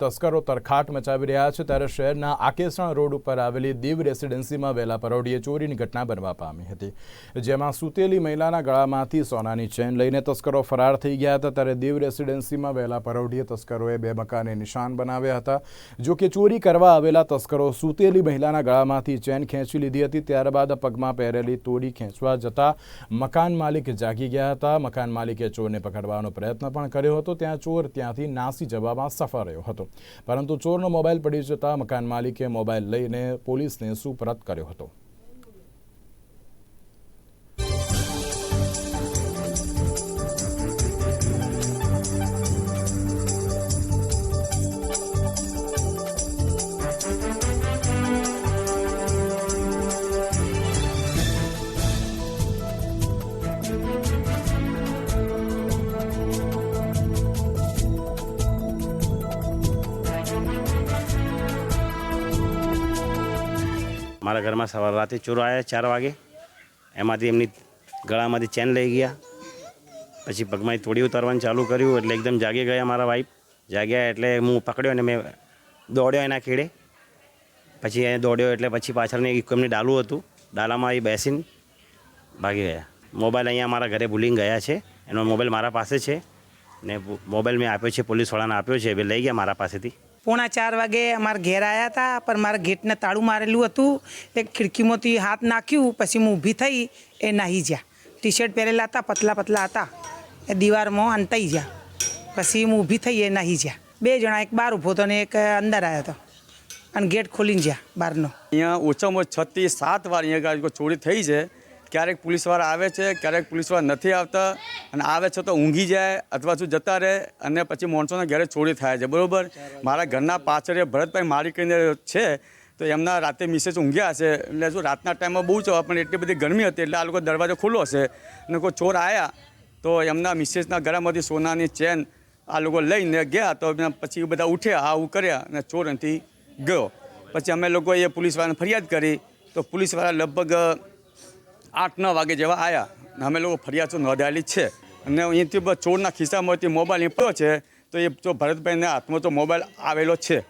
તસ્કરો તરખાટ મચાવી રહ્યા છે ત્યારે શહેરના આકેસણ રોડ ઉપર આવેલી દીવ રેસિડેન્સીમાં વહેલા પરોઢીએ ચોરીની ઘટના બનવા પામી હતી. જેમાં સૂતેલી મહિલાના ગળામાંથી સોનાની ચેન લઈને તસ્કરો ફરાર થઈ ગયા હતા. ત્યારે દીવ રેસિડેન્સીમાં વહેલા પરોઢીએ તસ્કરોએ બે મકાને નિશાન બનાવ્યા હતા. જો કે ચોરી કરવા આવેલા તસ્કરો સૂતેલી મહિલાના ગળામાંથી ચેન ખેંચી લીધી હતી. ત્યારબાદ પગમાં પહેરેલી તોડી ખેંચવા જતા મકાન માલિક જાગી ગયા હતા. મકાન માલિકે ચોરને પકડવાનો પ્રયત્ન પણ કર્યો હતો. ત્યાં ચોર ત્યાંથી નાસી જવામાં સફળ રહ્યો હતો. પરંતુ ચોરનો મોબાઈલ પડી જતા મકાન માલિકે મોબાઈલ લઈને પોલીસને સુપરત કર્યો હતો. મારા ઘરમાં સવાર રાતે ચોરો આવ્યા ચાર વાગે. એમાંથી એમની ગળામાંથી ચેન લઈ ગયા. પછી પગમાં તોડી ઉતારવાનું ચાલુ કર્યું એટલે એકદમ જાગી ગયા મારા વાઈફ જાગ્યા એટલે હું પકડ્યો અને મેં દોડ્યો એના ખેડે. પછી એ દોડ્યો એટલે પછી પાછળની એમની ડાલું હતું. ડાલામાં એ બેસીને ભાગી ગયા. મોબાઈલ અહીંયા મારા ઘરે ભૂલીને ગયા છે. એનો મોબાઈલ મારા પાસે છે. ને મોબાઈલ મેં આપ્યો છે, પોલીસવાળાને આપ્યો છે. એ લઈ ગયા મારા પાસેથી. પોણા ચાર વાગે અમારા ઘેર આવ્યા હતા પણ મારા ગેટને તાળું મારેલું હતું. તે ખિડકીમાંથી હાથ નાખ્યું, પછી હું ઊભી થઈ, એ નાહી જ્યાં. ટી શર્ટ પહેરેલા હતા, પતલા પતલા હતા. એ દીવારમાં અંતાઈ ગયા પછી હું ઊભી થઈ, એ નાહી જ્યાં. બે જણા, એક બહાર ઊભો હતો ને એક અંદર આવ્યો હતો. અને ગેટ ખોલીને જ્યાં, બહારનો. અહીંયા ઓછામાં ઓછા છથી સાત વાર અહીંયા ચોરી થઈ છે. ક્યારેક પોલીસવાળા આવે છે, ક્યારેક પોલીસવાળા નથી આવતા અને આવે છે તો ઊંઘી જાય અથવા શું જતા રહે અને પછી માણસોના ઘરે ચોરી થાય છે, બરાબર? મારા ઘરના પાછળ ભરતભાઈ મારી કરીને છે, તો એમના રાતે મિસેસ ઊંઘ્યા હશે. એટલે શું રાતના ટાઈમમાં બહુ છે પણ એટલી બધી ગરમી હતી એટલે આ લોકો દરવાજો ખુલ્લો હશે. અને કોઈ ચોર આવ્યા તો એમના મિસેસના ગળામાંથી સોનાની ચેન આ લોકો લઈને ગયા તો પછી બધા ઉઠ્યા આવું કર્યા અને ચોર અહીંથી ગયો. પછી અમે લોકોએ પોલીસવાળાને ફરિયાદ કરી તો પોલીસવાળા લગભગ આઠ, નવ વાગે જેવા આવ્યા અમે લોકો ફરિયાદ નોંધાયેલી છે. અને અહીંથી ચોરના ખિસ્સામાંથી મોબાઈલ નીકળ્યો છે, તો એ જો ભરતભાઈના હાથમાં તો મોબાઈલ આવેલો છે.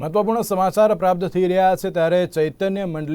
મહત્વપૂર્ણ સમાચાર પ્રાપ્ત થઈ રહ્યા છે ત્યારે ચૈતન્ય મંડળ